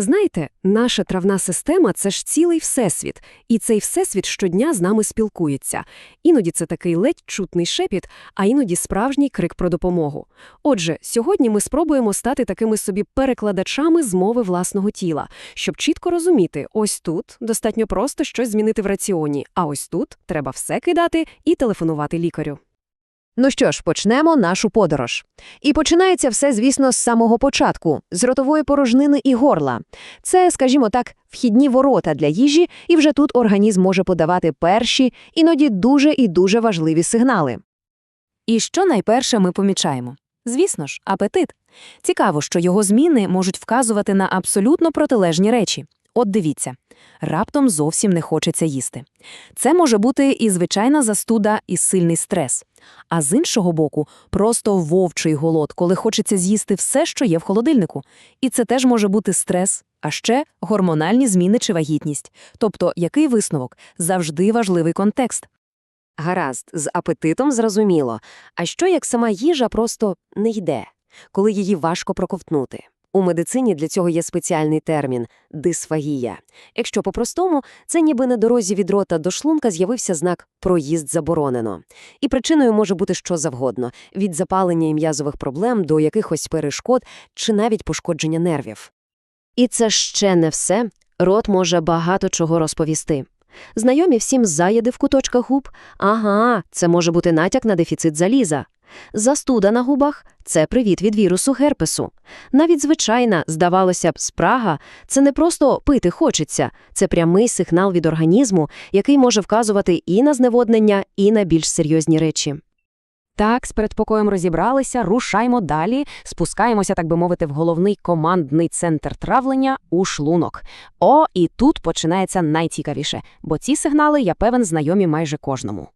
Знаєте, наша травна система це ж цілий всесвіт, і цей всесвіт щодня з нами спілкується. Іноді це такий ледь чутний шепіт, а іноді справжній крик про допомогу. Отже, сьогодні ми спробуємо стати такими собі перекладачами з мови власного тіла, щоб чітко розуміти, ось тут достатньо просто щось змінити в раціоні, а ось тут треба все кидати і телефонувати лікарю. Ну що ж, почнемо нашу подорож. І починається все, звісно, з самого початку, з ротової порожнини і горла. Це, скажімо так, вхідні ворота для їжі, і вже тут організм може подавати перші, іноді дуже і дуже важливі сигнали. І що найперше ми помічаємо? Звісно ж, апетит. Цікаво, що його зміни можуть вказувати на абсолютно протилежні речі. От дивіться, раптом зовсім не хочеться їсти. Це може бути і звичайна застуда, і сильний стрес. А з іншого боку, просто вовчий голод, коли хочеться з'їсти все, що є в холодильнику. І це теж може бути стрес, а ще гормональні зміни чи вагітність. Тобто, який висновок? Завжди важливий контекст. Гаразд, з апетитом зрозуміло. А що як сама їжа просто не йде, коли її важко проковтнути? У медицині для цього є спеціальний термін дисфагія. Якщо по-простому, це ніби на дорозі від рота до шлунка з'явився знак «проїзд заборонено». І причиною може бути що завгодно – від запалення і м'язових проблем до якихось перешкод чи навіть пошкодження нервів. І це ще не все. Рот може багато чого розповісти. Знайомі всім заяди в куточках губ? Ага, це може бути натяк на дефіцит заліза. Застуда на губах – це привіт від вірусу герпесу. Навіть звичайна, здавалося б, спрага – це не просто пити хочеться, це прямий сигнал від організму, який може вказувати і на зневоднення, і на більш серйозні речі. Так, з передпокоєм розібралися, рушаймо далі, спускаємося, так би мовити, в головний командний центр травлення у шлунок. О, і тут починається найцікавіше, бо ці сигнали, я певен, знайомі майже кожному.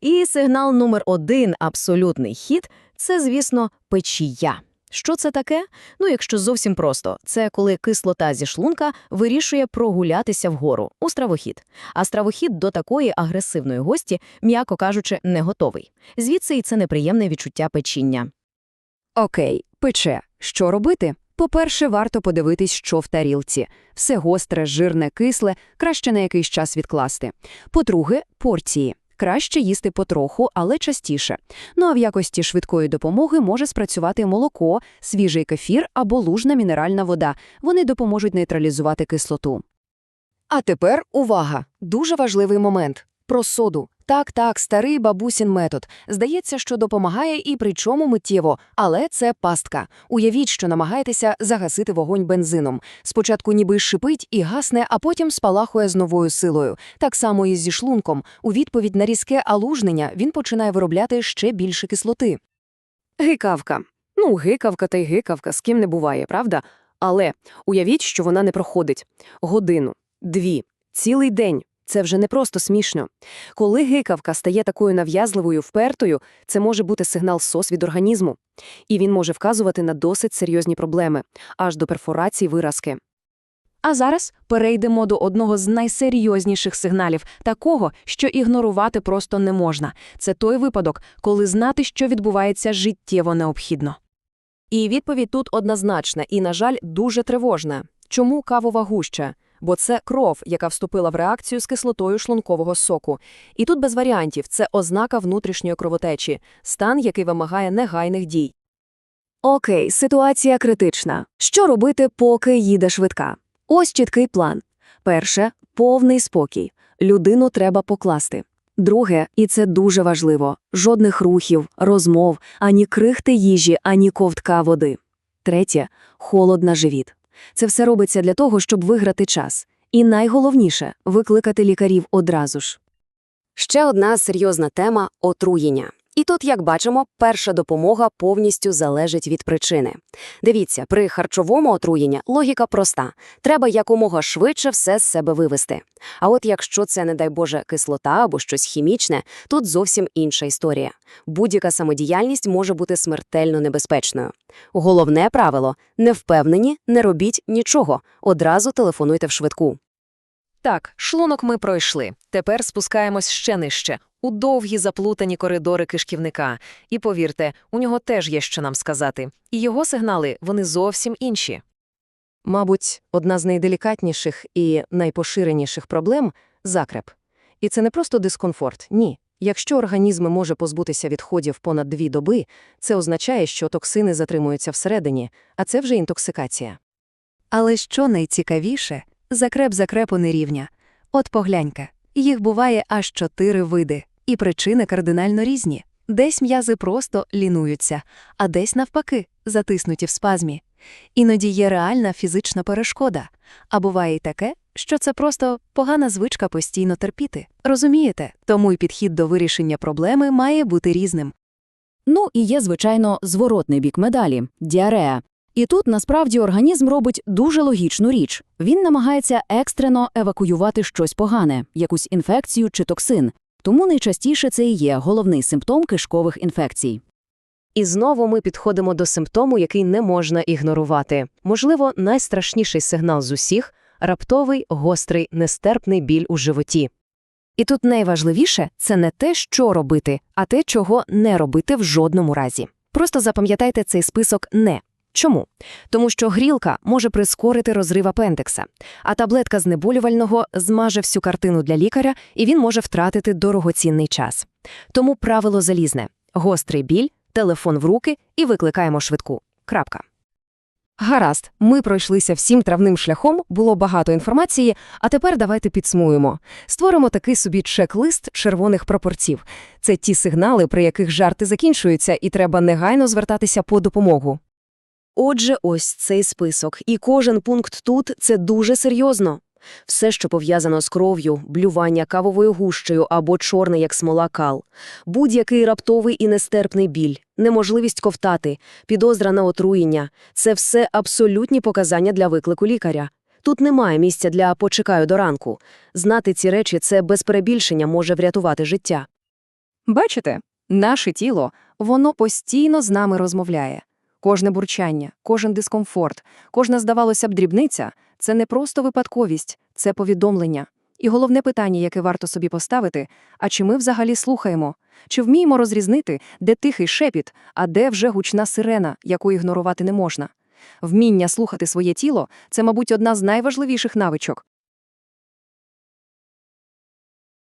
І сигнал номер один, абсолютний хід, це, звісно, печія. Що це таке? Ну, якщо зовсім просто, це коли кислота зі шлунка вирішує прогулятися вгору у стравохід. А стравохід до такої агресивної гості, м'яко кажучи, не готовий. Звідси і це неприємне відчуття печіння. Окей, пече. Що робити? По-перше, варто подивитись, що в тарілці. Все гостре, жирне, кисле, краще на якийсь час відкласти. По-друге, порції. Краще їсти потроху, але частіше. Ну а в якості швидкої допомоги може спрацювати молоко, свіжий кефір або лужна мінеральна вода. Вони допоможуть нейтралізувати кислоту. А тепер увага! Дуже важливий момент. Про соду. Так, так, старий бабусін метод. Здається, що допомагає і причому миттєво, але це пастка. Уявіть, що намагаєтеся загасити вогонь бензином. Спочатку ніби шипить і гасне, а потім спалахує з новою силою. Так само і зі шлунком. У відповідь на різке алужнення він починає виробляти ще більше кислоти. Гикавка. Ну, гикавка та й гикавка, з ким не буває, правда? Але уявіть, що вона не проходить. Годину, дві, цілий день. Це вже не просто смішно. Коли гикавка стає такою нав'язливою, впертою, це може бути сигнал СОС від організму. І він може вказувати на досить серйозні проблеми, аж до перфорації виразки. А зараз перейдемо до одного з найсерйозніших сигналів, такого, що ігнорувати просто не можна. Це той випадок, коли знати, що відбувається, життєво необхідно. І відповідь тут однозначна і, на жаль, дуже тривожна. Чому кавова гуща? Бо це кров, яка вступила в реакцію з кислотою шлункового соку. І тут без варіантів це ознака внутрішньої кровотечі, стан, який вимагає негайних дій. Окей, ситуація критична. Що робити, поки їде швидка? Ось чіткий план. Перше – повний спокій. Людину треба покласти. Друге, і це дуже важливо, жодних рухів, розмов, ані крихти їжі, ані ковтка води. Третє – холод на живіт. Це все робиться для того, щоб виграти час. І найголовніше – викликати лікарів одразу ж. Ще одна серйозна тема – отруєння. І тут, як бачимо, перша допомога повністю залежить від причини. Дивіться, при харчовому отруєнні логіка проста. Треба якомога швидше все з себе вивести. А от якщо це, не дай Боже, кислота або щось хімічне, тут зовсім інша історія. Будь-яка самодіяльність може бути смертельно небезпечною. Головне правило – не впевнені, не робіть нічого. Одразу телефонуйте в швидку. Так, шлунок ми пройшли. Тепер спускаємось ще нижче, у довгі заплутані коридори кишківника. І повірте, у нього теж є що нам сказати. І його сигнали, вони зовсім інші. Мабуть, одна з найделікатніших і найпоширеніших проблем – закреп. І це не просто дискомфорт, ні. Якщо організм може позбутися відходів понад дві доби, це означає, що токсини затримуються всередині, а це вже інтоксикація. Але що найцікавіше – закреп закрепу не рівня. От поглянька, їх буває аж чотири види, і причини кардинально різні. Десь м'язи просто лінуються, а десь, навпаки, затиснуті в спазмі. Іноді є реальна фізична перешкода, а буває й таке, що це просто погана звичка постійно терпіти. Розумієте? Тому й підхід до вирішення проблеми має бути різним. Ну і є, звичайно, зворотний бік медалі – діарея. І тут, насправді, організм робить дуже логічну річ. Він намагається екстрено евакуювати щось погане, якусь інфекцію чи токсин. Тому найчастіше це і є головний симптом кишкових інфекцій. І знову ми підходимо до симптому, який не можна ігнорувати. Можливо, найстрашніший сигнал з усіх – раптовий, гострий, нестерпний біль у животі. І тут найважливіше – це не те, що робити, а те, чого не робити в жодному разі. Просто запам'ятайте цей список «не». Чому? Тому що грілка може прискорити розрив апендикса, а таблетка знеболювального змаже всю картину для лікаря, і він може втратити дорогоцінний час. Тому правило залізне – гострий біль, телефон в руки і викликаємо швидку. Крапка. Гаразд, ми пройшлися всім травним шляхом, було багато інформації, а тепер давайте підсумуємо. Створимо такий собі чек-лист червоних прапорців. Це ті сигнали, при яких жарти закінчуються, і треба негайно звертатися по допомогу. Отже, ось цей список, і кожен пункт тут – це дуже серйозно. Все, що пов'язано з кров'ю, блювання кавовою гущею або чорний, як смола кал, будь-який раптовий і нестерпний біль, неможливість ковтати, підозра на отруєння – це все абсолютні показання для виклику лікаря. Тут немає місця для «почекаю до ранку». Знати ці речі – це без перебільшення може врятувати життя. Бачите, наше тіло, воно постійно з нами розмовляє. Кожне бурчання, кожен дискомфорт, кожна, здавалося б, дрібниця – це не просто випадковість, це повідомлення. І головне питання, яке варто собі поставити – а чи ми взагалі слухаємо? Чи вміємо розрізнити, де тихий шепіт, а де вже гучна сирена, яку ігнорувати не можна? Вміння слухати своє тіло – це, мабуть, одна з найважливіших навичок.